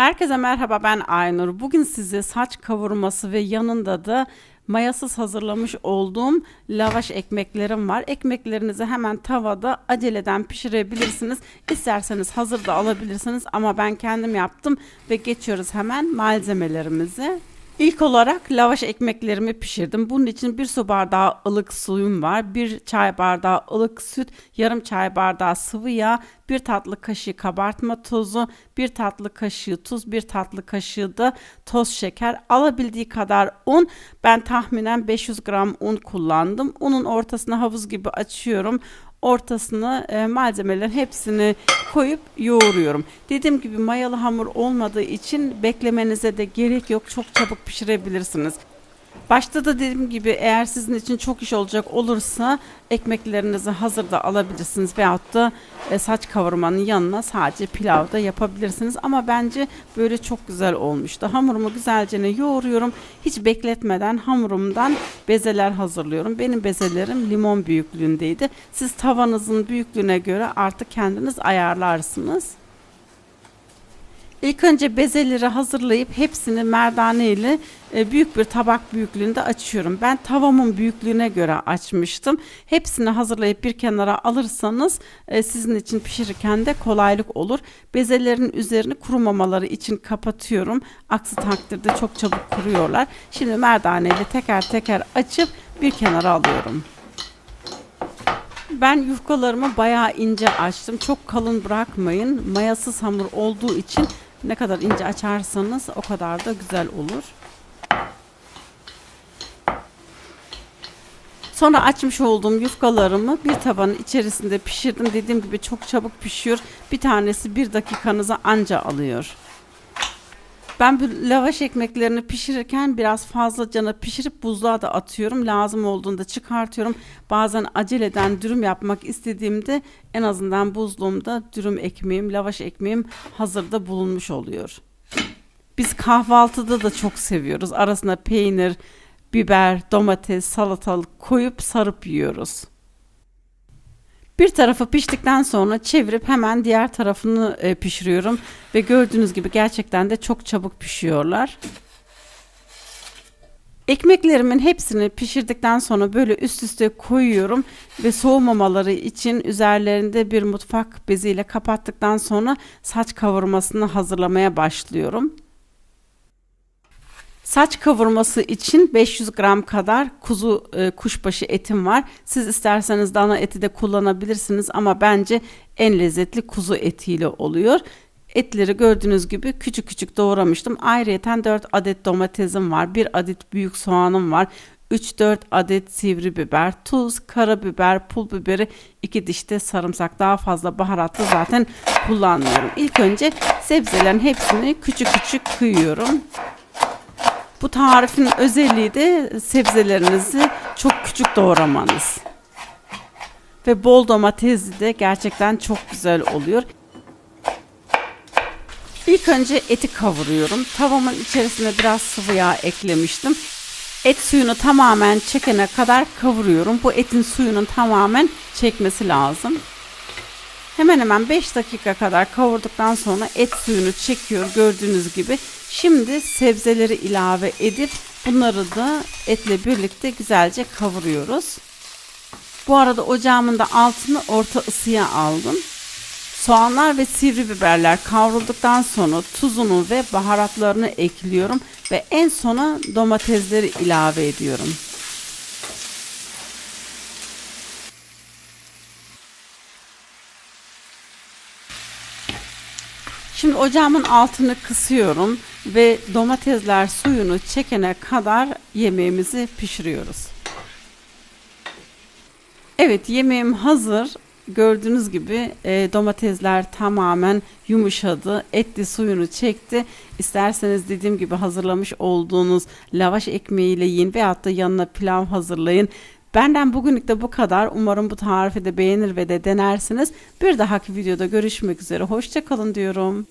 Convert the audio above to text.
Herkese merhaba ben Aynur. Bugün size saç kavurması ve yanında da mayasız hazırlamış olduğum lavaş ekmeklerim var. Ekmeklerinizi hemen tavada aceleden pişirebilirsiniz. İsterseniz hazır da alabilirsiniz ama ben kendim yaptım ve geçiyoruz hemen malzemelerimizi. İlk olarak lavaş ekmeklerimi pişirdim. Bunun için bir su bardağı ılık suyum var. Bir çay bardağı ılık süt, yarım çay bardağı sıvı yağ, bir tatlı kaşığı kabartma tozu, bir tatlı kaşığı tuz, bir tatlı kaşığı da toz şeker, alabildiği kadar un. Ben tahminen 500 gram un kullandım. Unun ortasına havuz gibi açıyorum ortasına e, malzemelerin hepsini koyup yoğuruyorum. Dediğim gibi mayalı hamur olmadığı için beklemenize de gerek yok. Çok çabuk pişirebilirsiniz. Başta da dediğim gibi eğer sizin için çok iş olacak olursa ekmeklerinizi hazırda alabilirsiniz veyahut da e, saç kavurmanın yanına sadece pilav da yapabilirsiniz. Ama bence böyle çok güzel olmuştu. Hamurumu güzelce yoğuruyorum. Hiç bekletmeden hamurumdan bezeler hazırlıyorum. Benim bezelerim limon büyüklüğündeydi. Siz tavanızın büyüklüğüne göre artık kendiniz ayarlarsınız. İlk önce bezeleri hazırlayıp hepsini merdane ile e, büyük bir tabak büyüklüğünde açıyorum. Ben tavamın büyüklüğüne göre açmıştım. Hepsini hazırlayıp bir kenara alırsanız e, sizin için pişirirken de kolaylık olur. Bezelerin üzerini kurumamaları için kapatıyorum. Aksi takdirde çok çabuk kuruyorlar. Şimdi merdane ile teker teker açıp bir kenara alıyorum. Ben yufkalarımı bayağı ince açtım. Çok kalın bırakmayın. Mayasız hamur olduğu için ne kadar ince açarsanız o kadar da güzel olur. Sonra açmış olduğum yufkalarımı bir tabanın içerisinde pişirdim. Dediğim gibi çok çabuk pişiyor. Bir tanesi bir dakikanıza anca alıyor. Ben bu lavaş ekmeklerini pişirirken biraz fazla cana pişirip buzluğa da atıyorum. Lazım olduğunda çıkartıyorum. Bazen aceleden dürüm yapmak istediğimde en azından buzluğumda dürüm ekmeğim, lavaş ekmeğim hazırda bulunmuş oluyor. Biz kahvaltıda da çok seviyoruz. Arasına peynir, biber, domates, salatalık koyup sarıp yiyoruz. Bir tarafı piştikten sonra çevirip hemen diğer tarafını e, pişiriyorum ve gördüğünüz gibi gerçekten de çok çabuk pişiyorlar. Ekmeklerimin hepsini pişirdikten sonra böyle üst üste koyuyorum ve soğumamaları için üzerlerinde bir mutfak beziyle kapattıktan sonra saç kavurmasını hazırlamaya başlıyorum. Saç kavurması için 500 gram kadar kuzu e, kuşbaşı etim var. Siz isterseniz dana eti de kullanabilirsiniz ama bence en lezzetli kuzu etiyle oluyor. Etleri gördüğünüz gibi küçük küçük doğramıştım. Ayrıyeten 4 adet domatesim var. 1 adet büyük soğanım var. 3-4 adet sivri biber, tuz, karabiber, pul biberi, 2 diş de sarımsak. Daha fazla baharatlı zaten kullanmıyorum. İlk önce sebzelerin hepsini küçük küçük kıyıyorum. Bu tarifin özelliği de sebzelerinizi çok küçük doğramanız. Ve bol domatesli de gerçekten çok güzel oluyor. İlk önce eti kavuruyorum. Tavamın içerisine biraz sıvı yağ eklemiştim. Et suyunu tamamen çekene kadar kavuruyorum. Bu etin suyunun tamamen çekmesi lazım. Hemen hemen 5 dakika kadar kavurduktan sonra et suyunu çekiyor gördüğünüz gibi. Şimdi sebzeleri ilave edip bunları da etle birlikte güzelce kavuruyoruz. Bu arada ocağımın da altını orta ısıya aldım. Soğanlar ve sivri biberler kavrulduktan sonra tuzunu ve baharatlarını ekliyorum ve en sona domatesleri ilave ediyorum. Şimdi ocağımın altını kısıyorum ve domatesler suyunu çekene kadar yemeğimizi pişiriyoruz. Evet yemeğim hazır. Gördüğünüz gibi e, domatesler tamamen yumuşadı. Etli suyunu çekti. İsterseniz dediğim gibi hazırlamış olduğunuz lavaş ekmeğiyle yiyin veyahut da yanına pilav hazırlayın. Benden bugünlük de bu kadar. Umarım bu tarifi de beğenir ve de denersiniz. Bir dahaki videoda görüşmek üzere. Hoşçakalın diyorum.